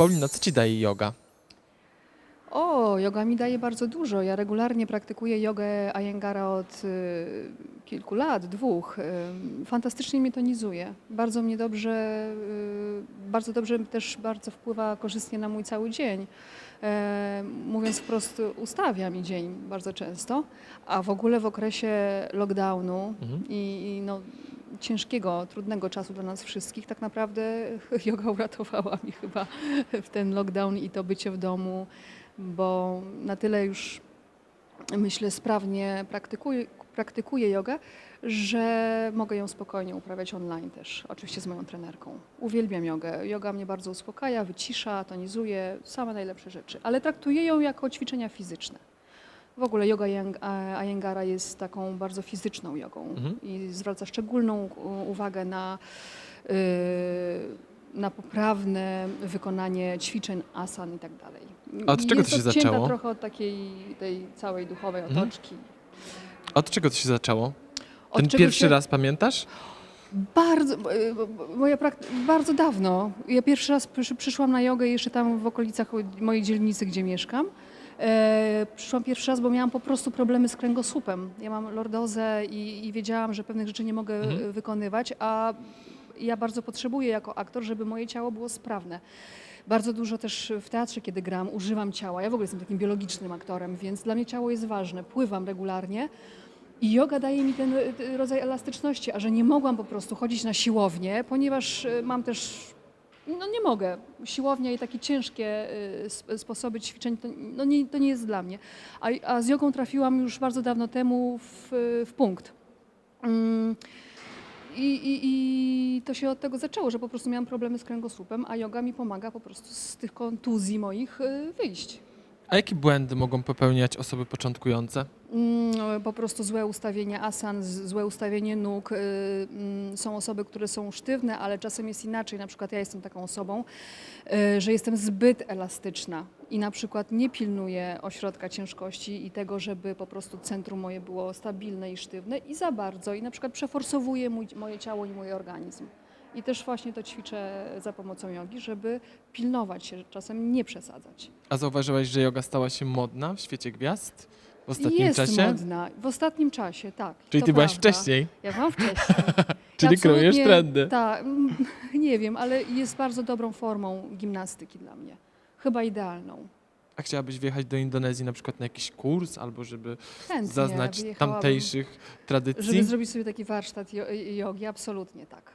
Paulina, co ci daje yoga? O, yoga mi daje bardzo dużo. Ja regularnie praktykuję jogę Ayengara od y, kilku lat, dwóch. Y, fantastycznie mnie tonizuje. Bardzo mnie dobrze, y, bardzo dobrze też bardzo wpływa korzystnie na mój cały dzień. E, mówiąc wprost, ustawia mi dzień bardzo często, a w ogóle w okresie lockdownu Mhm. i, i no, ciężkiego, trudnego czasu dla nas wszystkich, tak naprawdę yoga uratowała mi chyba w ten lockdown i to bycie w domu, bo na tyle już myślę sprawnie praktykuję, praktykuję jogę, że mogę ją spokojnie uprawiać online też, oczywiście z moją trenerką. Uwielbiam jogę. Yoga mnie bardzo uspokaja, wycisza, tonizuje, same najlepsze rzeczy, ale traktuję ją jako ćwiczenia fizyczne. W ogóle yoga Ayengara jest taką bardzo fizyczną jogą Mhm. i zwraca szczególną uwagę na, y, na poprawne wykonanie ćwiczeń asan i tak dalej. A od czego jest to się zaczęło? trochę od takiej tej całej duchowej Mhm. otoczki. Od czego to się zaczęło? Ten pierwszy się- raz pamiętasz? Bardzo, y, moja prak- bardzo dawno. Ja pierwszy raz przysz- przyszłam na jogę jeszcze tam w okolicach mojej dzielnicy, gdzie mieszkam. E, przyszłam pierwszy raz, bo miałam po prostu problemy z kręgosłupem. Ja mam lordozę i, i wiedziałam, że pewnych rzeczy nie mogę Mhm. wykonywać, a ja bardzo potrzebuję jako aktor, żeby moje ciało było sprawne. Bardzo dużo też w teatrze, kiedy gram, używam ciała. Ja w ogóle jestem takim biologicznym aktorem, więc dla mnie ciało jest ważne. Pływam regularnie. I yoga daje mi ten y, rodzaj elastyczności, a że nie mogłam po prostu chodzić na siłownię, ponieważ y, mam też, no nie mogę, siłownia i takie ciężkie y, sp- sposoby ćwiczeń, to, no nie, to nie jest dla mnie. A, a z jogą trafiłam już bardzo dawno temu w, w punkt. Mm, I, i, I to się od tego zaczęło, że po prostu miałam problemy z kręgosłupem, a yoga mi pomaga po prostu z tych kontuzji moich y, wyjść. A jakie błędy mogą popełniać osoby początkujące? Mm, Po prostu złe ustawienie asan, złe ustawienie nóg. y, mm, Są osoby, które są sztywne, ale czasem jest inaczej. Na przykład ja jestem taką osobą, y, że jestem zbyt elastyczna i na przykład nie pilnuję ośrodka ciężkości i tego, żeby po prostu centrum moje było stabilne i sztywne i za bardzo i na przykład przeforsowuję mój, moje ciało i mój organizm. I też właśnie to ćwiczę za pomocą jogi, żeby pilnować się, czasem nie przesadzać. A zauważyłaś, że yoga stała się modna w świecie gwiazd w ostatnim jest czasie? modna. W ostatnim czasie, tak. Czyli to ty byłaś prawda. wcześniej, Ja byłam wcześniej. czyli kreujesz absolutnie- trendy. Tak, mm, nie wiem, ale jest bardzo dobrą formą gimnastyki dla mnie. Chyba idealną. A chciałabyś wjechać do Indonezji na przykład na jakiś kurs, albo żeby Chętnie zaznać wyjechałabym, tamtejszych tradycji? Żeby zrobić sobie taki warsztat jo- jogi, absolutnie tak.